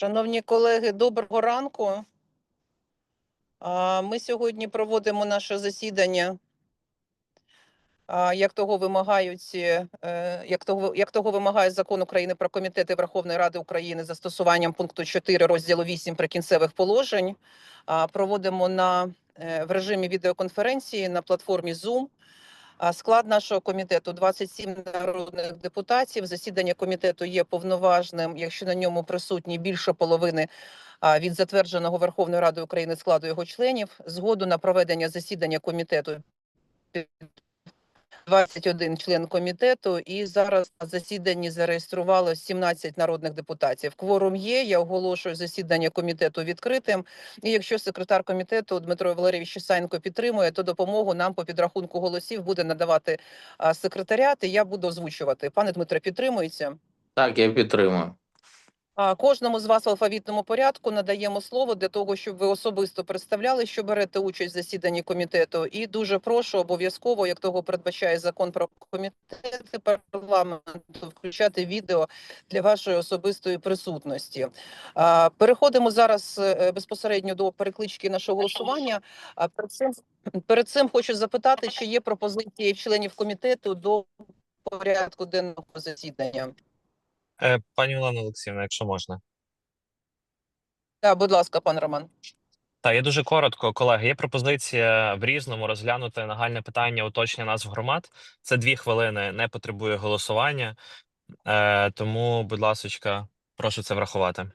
Шановні колеги, доброго ранку. Ми сьогодні проводимо наше засідання, як того вимагають, е, як того, як того вимагає закон України про комітети Верховної Ради України застосуванням пункту 4 розділу 8 прикінцевих положень. Проводимо на е, в режимі відеоконференції на платформі Zoom. Склад нашого комітету 27 народних депутатів. Засідання комітету є повноважним, якщо на ньому присутні більше половини від затвердженого Верховною Радою України складу його членів. Згоду на проведення засідання комітету 21 член комітету, і зараз на засіданні зареєструвало 17 народних депутатів. Кворум є. Я оголошую засідання комітету відкритим. І якщо секретар комітету Дмитро Валерійович Чесайенко підтримує, то допомогу нам по підрахунку голосів буде надавати секретаріат. І я буду озвучувати. Пане Дмитре, підтримується? Так, я підтримую. Кожному з вас в алфавітному порядку надаємо слово для того, щоб ви особисто представляли, що берете участь в засіданні комітету. І дуже прошу обов'язково, як того передбачає закон про комітети парламенту, включати відео для вашої особистої присутності. Переходимо зараз е, безпосередньо до переклички нашого голосування. Перед цим перед цим хочу запитати, чи є пропозиції членів комітету до порядку денного засідання. Е, Пані Олена Олексіївна, якщо можна. Так, будь ласка, пан Роман. Так, я дуже коротко, колеги. Є пропозиція в різному розглянути нагальне питання уточнення назв громад. Це дві хвилини, не потребує голосування. Е, тому, будь ласочка, прошу це врахувати.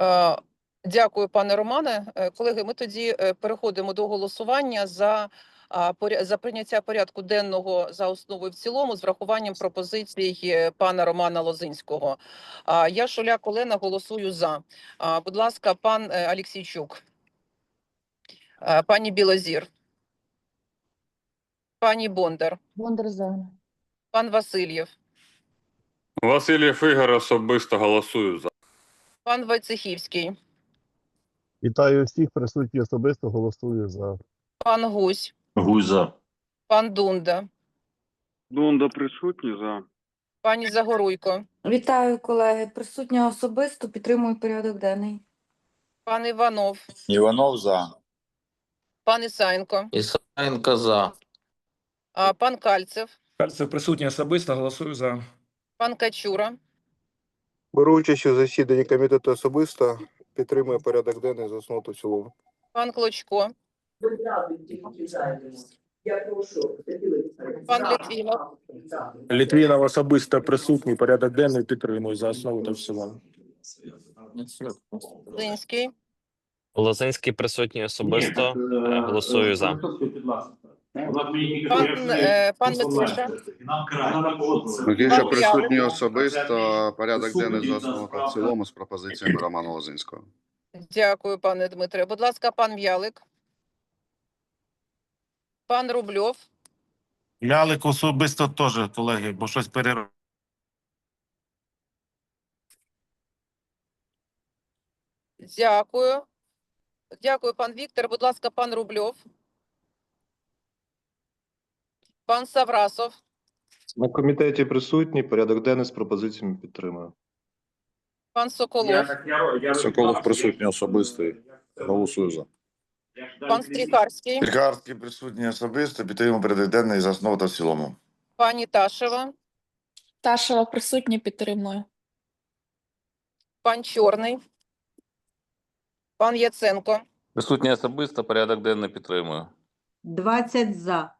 Е, Дякую, пане Романе. Е, Колеги, ми тоді е, переходимо до голосування за, за прийняття порядку денного за основу і в цілому з врахуванням пропозицій е, пана Романа Лозинського. Я, Шуляк Олена, голосую за. Будь ласка, пан е, Алексійчук. Пані Білозір. Пані Бондар. Бондар за. Пан Васильєв. Васильєв Ігор особисто голосую за. Пан Войцехівський. Вітаю всіх присутні особисто голосую за. Пан Гусь. Гуза. Пан Дунда. Дунда присутні за. Пані Загоруйко. Вітаю, колеги. Присутня особисто підтримую порядок денний. Пан Іванов. Іванов за. Пан Ісаєнко. Ісаєнко за. А, Пан Кальцев. Кальцев присутній особисто, голосую за. Пан Качура. Беру участь у засіданні комітету особисто. Підтримую порядок денний за основу в цілому. Пан Клочко. Пан Літвінов. Літвінов особисто присутній порядок денний підтримую за основу та в цілому. Зинський. Лозинський присутній особисто. Е, голосую за. Пан, е, пан Микиша. Микиша присутній особисто. Порядок денний за основу та в цілому з пропозиціями Романа Лозинського. Дякую, пане Дмитре. Будь ласка, пан М'ялик. Пан Рубльов. Ялик особисто теж, колеги, бо щось перер... Дякую. Дякую, пан Віктор. Будь ласка, пан Рубльов. Пан Саврасов. На комітеті присутній, порядок денний з пропозиціями підтримую. Пан Соколов. Соколов присутній особистий. Голосую за. Пан Стріхарський. Пікарський присутній особисто. підтримує порядок денний за основу та в цілому. Пані Ташева. Ташева присутня підтримую. Пан Чорний. Пан Яценко. Присутній особисто, порядок денний підтримую. 20 за.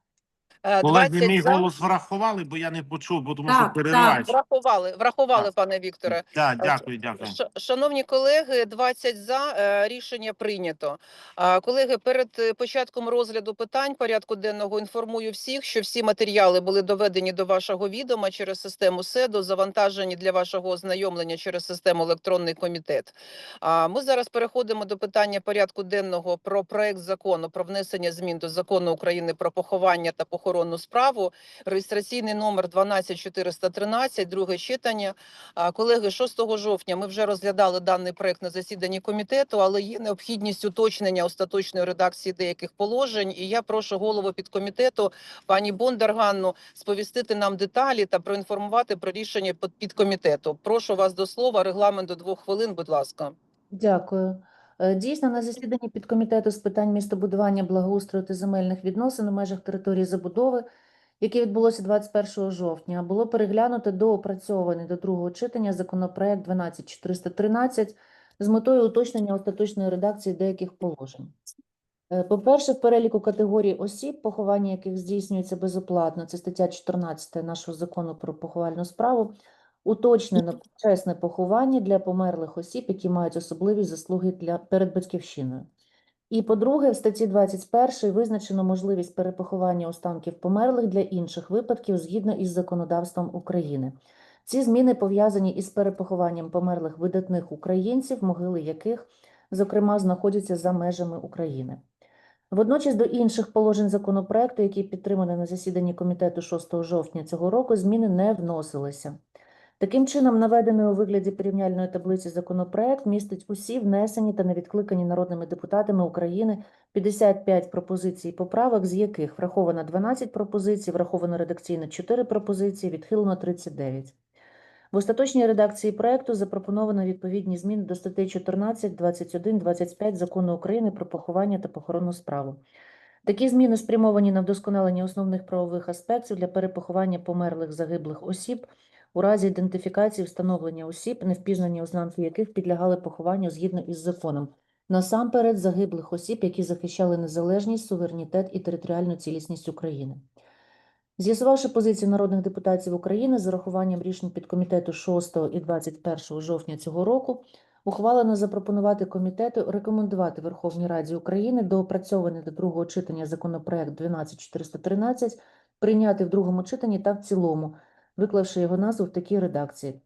Е, Колеги, 20 мій за. голос врахували, бо я не почув, бо тому що так. Врахували, врахували, Так. пане Вікторе. Так, дякую, дякую. Ш- Шановні колеги, 20 за е, рішення прийнято. А, Колеги, перед е, початком розгляду питань порядку денного інформую всіх, що всі матеріали були доведені до вашого відома через систему СЕДО, завантажені для вашого ознайомлення через систему електронний комітет. А ми зараз переходимо до питання порядку денного про проект закону про внесення змін до закону України про поховання та похоронення похоронну справу, реєстраційний номер 12413, друге читання. Колеги, 6 жовтня ми вже розглядали даний проект на засіданні комітету, але є необхідність уточнення остаточної редакції деяких положень. І я прошу голову підкомітету пані Бондар Ганну сповістити нам деталі та проінформувати про рішення під- підкомітету. Прошу вас до слова. Регламент до двох хвилин, будь ласка. Дякую. Е, Дійсно, на засіданні підкомітету з питань містобудування, благоустрою та земельних відносин у межах території забудови, яке відбулося 21 жовтня, було переглянуто доопрацьований до другого читання законопроект 12413 з метою уточнення остаточної редакції деяких положень. Е, По-перше, в переліку категорій осіб, поховання яких здійснюється безоплатно, це стаття 14 нашого закону про поховальну справу, уточнено чесне поховання для померлих осіб, які мають особливі заслуги для перед батьківщиною. І по-друге, в статті 21 визначено можливість перепоховання останків померлих для інших випадків згідно із законодавством України. Ці зміни пов'язані із перепохованням померлих видатних українців, могили яких, зокрема, знаходяться за межами України. Водночас до інших положень законопроекту, які підтримані на засіданні комітету 6 жовтня цього року, зміни не вносилися. Таким чином, наведений у вигляді порівняльної таблиці законопроект містить усі внесені та невідкликані народними депутатами України 55 пропозицій і поправок, з яких враховано 12 пропозицій, враховано редакційно 4 пропозиції, відхилено 39. В остаточній редакції проекту запропоновано відповідні зміни до статей 14, 21, 25 Закону України про поховання та похоронну справу. Такі зміни спрямовані на вдосконалення основних правових аспектів для перепоховання померлих загиблих осіб у разі ідентифікації встановлення осіб, невпізнані ознанки яких підлягали похованню згідно із законом. Насамперед загиблих осіб, які захищали незалежність, суверенітет і територіальну цілісність України. З'ясувавши позицію народних депутатів України з урахуванням рішень підкомітету 6 і 21 жовтня цього року, ухвалено запропонувати комітету рекомендувати Верховній Раді України доопрацьований до другого читання законопроект 12413 прийняти в другому читанні та в цілому, виклавши його назву в такій редакції.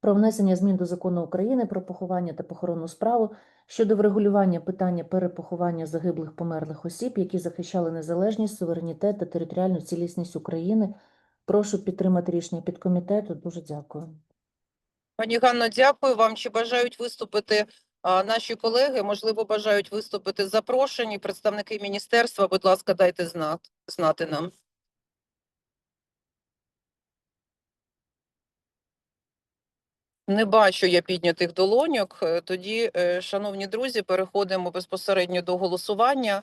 Про внесення змін до Закону України про поховання та похоронну справу щодо врегулювання питання перепоховання загиблих померлих осіб, які захищали незалежність, суверенітет та територіальну цілісність України. Прошу підтримати рішення підкомітету. Дуже дякую. Пані Ганно, дякую вам. Чи бажають виступити а, наші колеги? Можливо, бажають виступити запрошені представники міністерства. Будь ласка, дайте знати, знати нам. Не бачу я піднятих долоньок. Е, Тоді, е, шановні друзі, переходимо безпосередньо до голосування.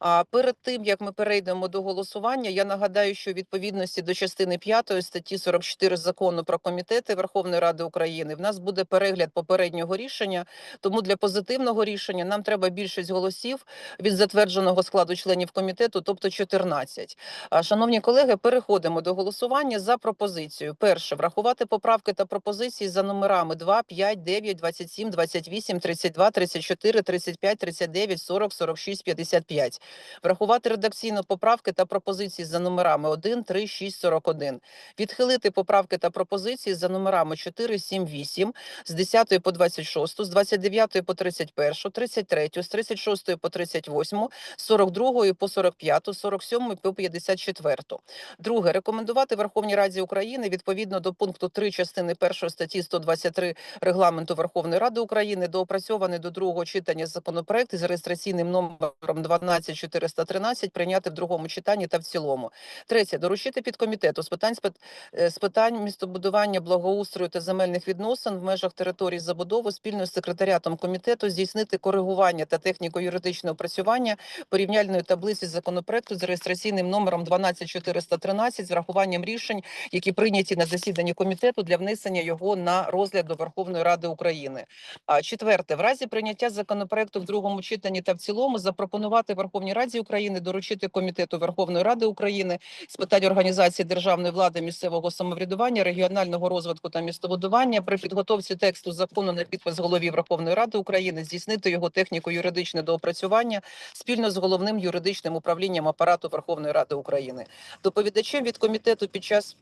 А перед тим як ми перейдемо до голосування, я нагадаю, що відповідності до частини 5 статті 44 закону про комітети Верховної Ради України в нас буде перегляд попереднього рішення. Тому для позитивного рішення нам треба більшість голосів від затвердженого складу членів комітету, тобто 14. А, Шановні колеги, переходимо до голосування за пропозицію. Перше врахувати поправки та пропозиції за номерами 2, 5, 9, 27, 28, 32, 34, 35, 39, 40, 46, 55. Врахувати редакційно поправки та пропозиції за номерами 1, 3, 6, 41. Відхилити поправки та пропозиції за номерами 4, 7, 8, з 10 по 26, з 29 по 31, 33, з 36 по 38, з 42 по 45, з 47 по 54. Друге, рекомендувати Верховній Раді України відповідно до пункту 3 частини 1 статті 123 Регламенту Верховної Ради України доопрацьований до другого читання законопроект із реєстраційним номером 12413 прийняти в другому читанні та в цілому. Третє, доручити підкомітету з питань е, з питань містобудування, благоустрою та земельних відносин в межах території забудови спільно з секретаріатом комітету здійснити коригування та техніко-юридичне опрацювання порівняльної таблиці законопроекту з реєстраційним номером 12413 з врахуванням рішень, які прийняті на засіданні комітету для внесення його на розгляд до Верховної Ради України. Четверте, в разі прийняття законопроекту в другому читанні та в цілому запропонувати Верховній Раді України доручити комітету Верховної Ради України з питань організації державної влади, місцевого самоврядування, регіонального розвитку та містобудування при підготовці тексту закону на підпис голові Верховної Ради України здійснити його техніко-юридичне доопрацювання спільно з головним юридичним управлінням апарату Верховної Ради України. Доповідачем від комітету під час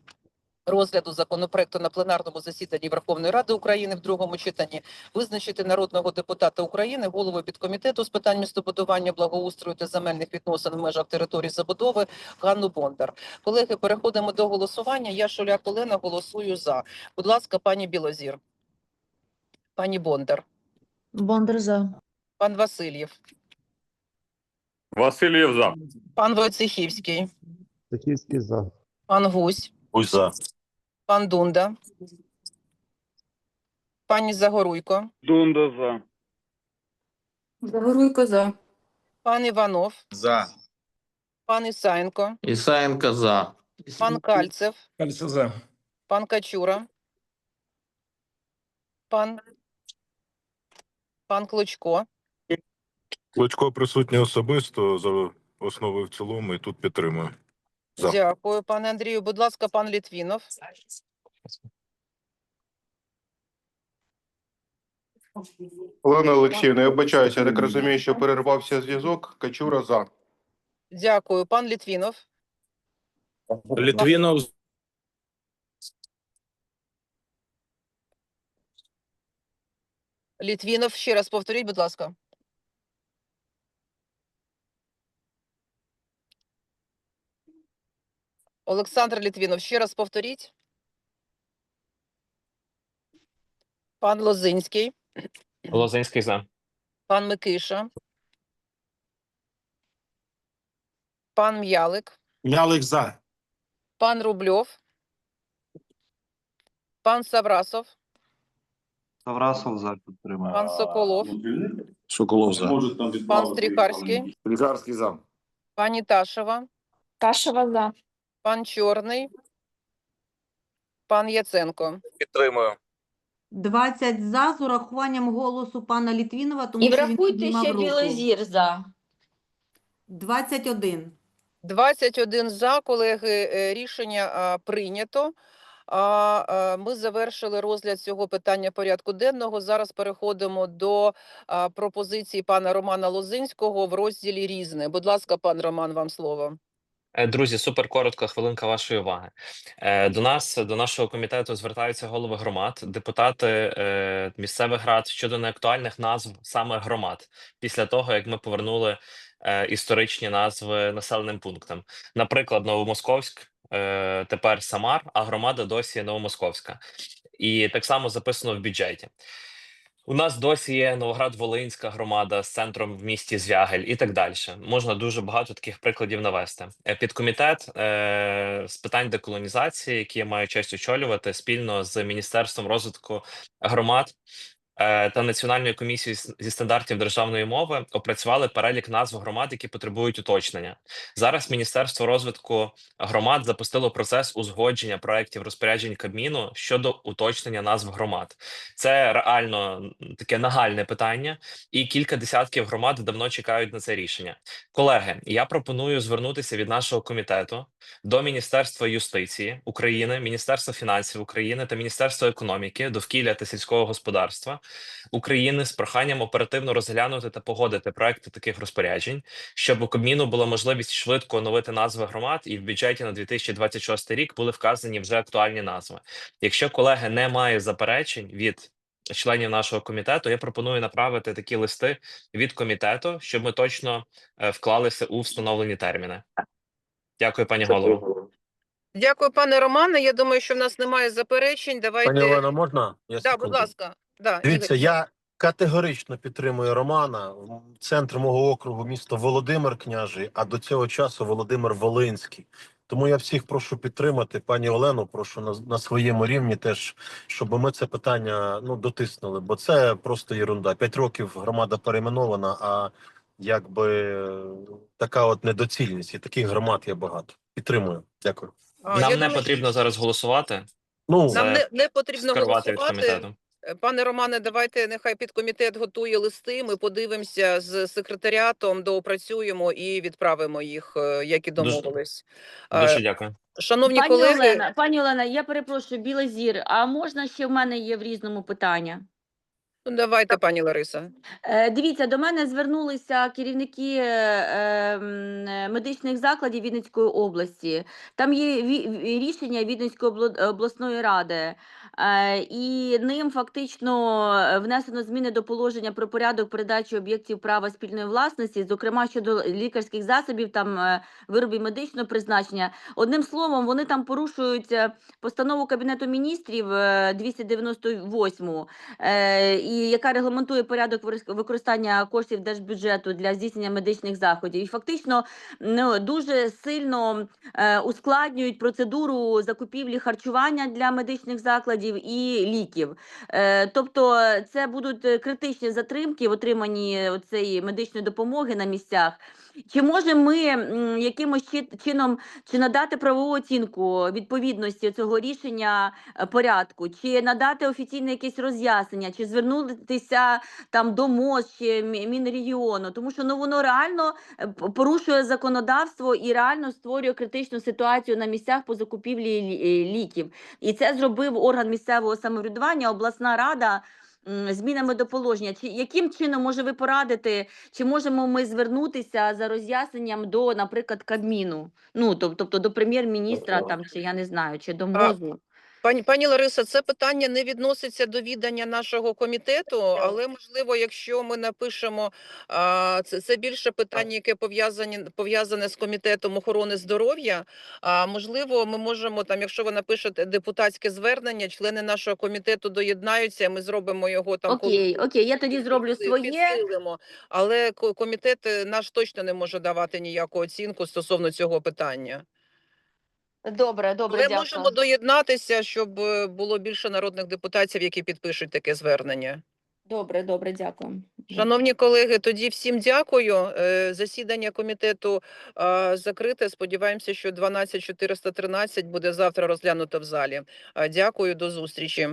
розгляду законопроекту на пленарному засіданні Верховної Ради України в другому читанні визначити народного депутата України, голову підкомітету з питань містобудування, благоустрою та земельних відносин в межах території забудови Ганну Бондар. Колеги, переходимо до голосування. Я Шуляк Олена голосую за. Будь ласка, пані Білозір. Пані Бондар. Бондар за. Пан Васильєв. Васильєв за. Пан Войцехівський. Тахівський за. Пан Гусь. Гусь за. Пан Дунда. Пані Загоруйко. Дунда за. Загоруйко за. Пан Іванов. За. Пан Ісаєнко. Ісаєнко за. Пан Кальцев. Кальцев за. Пан Качура. Пан. Пан Клочко. Клочко присутній особисто за основу в цілому, і тут підтримую. За. Дякую, пане Андрію. Будь ласка, пан Літвінов. Олена Олексіївна, я вибачаюся, я так розумію, що перервався зв'язок. Качура за. Дякую, пан Літвінов. Літвінов Літвінов, ще раз повторіть, будь ласка. Олександр Літвінов, ще раз повторіть. Пан Лозинський, Лозинський за. пан Микиша, пан М'ялик, М'ялик за. пан Рубльов, пан Саврасов, Саврасов за підтримує. пан Соколов, Соколов за. пан Стріхарський, Стріхарський за. пані Ташева, Ташева за. Пан Чорний, пан Яценко. Підтримую. 20 за з урахуванням голосу пана Літвінова, тому І що він врахуйте піднімав ще руку. Білозір за. 21. 21 за, колеги, е, рішення а, прийнято. А, е, Ми завершили розгляд цього питання порядку денного. Зараз переходимо до а, пропозиції пана Романа Лозинського в розділі Різне. Будь ласка, пан Роман, вам слово. Е, Друзі, супер коротко, хвилинка вашої уваги. Е, До нас, до нашого комітету, звертаються голови громад, депутати е, місцевих рад щодо неактуальних назв саме громад після того, як ми повернули історичні назви населеним пунктам. Наприклад, Новомосковськ, тепер Самар, а громада досі Новомосковська. І так само записано в бюджеті. У нас досі є Новоград-Волинська громада з центром в місті Звягель і так далі. Можна дуже багато таких прикладів навести. Е, Підкомітет е, з питань деколонізації, який я маю честь очолювати спільно з Міністерством розвитку громад та Національною комісією зі стандартів державної мови опрацювали перелік назв громад, які потребують уточнення. Зараз Міністерство розвитку громад запустило процес узгодження проєктів розпоряджень Кабміну щодо уточнення назв громад. Це реально таке нагальне питання, і кілька десятків громад давно чекають на це рішення. Колеги, я пропоную звернутися від нашого комітету до Міністерства юстиції України, Міністерства фінансів України та Міністерства економіки, довкілля та сільського господарства України з проханням оперативно розглянути та погодити проекти таких розпоряджень, щоб у Кабміну була можливість швидко оновити назви громад, і в бюджеті на 2026 рік були вказані вже актуальні назви. Якщо колеги не має заперечень від членів нашого комітету, я пропоную направити такі листи від комітету, щоб ми точно е, вклалися у встановлені терміни. Дякую, пані голово. Дякую, пане Романе. Я думаю, що в нас немає заперечень. Давайте. Пані Олена, можна? Я да, будь ласка. Да, Дивіться, я категорично підтримую Романа. Центр мого округу місто Володимир Княжий, а до цього часу Володимир Волинський. Тому я всіх прошу підтримати пані Олену. Прошу на, на своєму рівні теж, щоб ми це питання ну дотиснули, бо це просто єрунда. П'ять років громада перейменована, а якби така от недоцільність, і таких громад є багато. Підтримую. Дякую. А, я Нам не думаю, потрібно зараз голосувати. Ну Нам не, не потрібно голосувати. Е, Пане Романе, давайте нехай підкомітет готує листи. Ми подивимося з секретаріатом, доопрацюємо і відправимо їх, е, як і домовились. Е, Дуже дякую. Шановні Пані колеги, Олена, пані Олена, я перепрошую, Білозір, а можна ще в мене є в різному питання? Ну, давайте, пані Лариса. Е, Дивіться, до мене звернулися керівники е, м, е, медичних закладів Вінницької області. Там є рішення обло- обласної ради, і ним фактично е, внесено зміни до положення про порядок передачі об'єктів права спільної власності, зокрема щодо лікарських засобів, там е, виробів медичного призначення. Одним словом, вони там порушують е, постанову Кабінету міністрів е, 298 е, і яка регламентує порядок використання коштів держбюджету для здійснення медичних заходів. І фактично ну, дуже сильно е, ускладнюють процедуру закупівлі харчування для медичних закладів і ліків. Е, тобто це будуть е, критичні затримки в отриманні цієї медичної допомоги на місцях. Чи можемо ми якимось чи- чином чи надати правову оцінку відповідності цього рішення е, порядку, чи надати офіційне якесь роз'яснення, чи звернутися там до МОЗ чи Мінрегіону, тому що ну воно реально е, порушує законодавство і реально створює критичну ситуацію на місцях по закупівлі ліків. І це зробив орган місцевого самоврядування, обласна рада. Змінами до положення, чи яким чином може ви порадити, чи можемо ми звернутися за роз'ясненням до, наприклад, Кабміну, ну тобто, тобто до прем'єр-міністра, там чи я не знаю, чи до МОЗу? Пані пані Лариса, це питання не відноситься до відання нашого комітету, але можливо, якщо ми напишемо це, це більше питання, яке пов'язані пов'язане з комітетом охорони здоров'я. А можливо, ми можемо там, якщо ви напишете депутатське звернення, члени нашого комітету доєднаються. Ми зробимо його там Окей, окей, я тоді зроблю своє. підсилимо. Але ко- комітет е, наш точно не може давати ніяку оцінку стосовно цього питання. Добре, добре, Ми дякую. можемо доєднатися, щоб е, було більше народних депутатів, які підпишуть таке звернення. Добре, добре, дякую. Шановні колеги, тоді всім дякую. Е, Засідання комітету закрите. Сподіваємося, що 12413 буде завтра розглянуто в залі. Дякую, до зустрічі.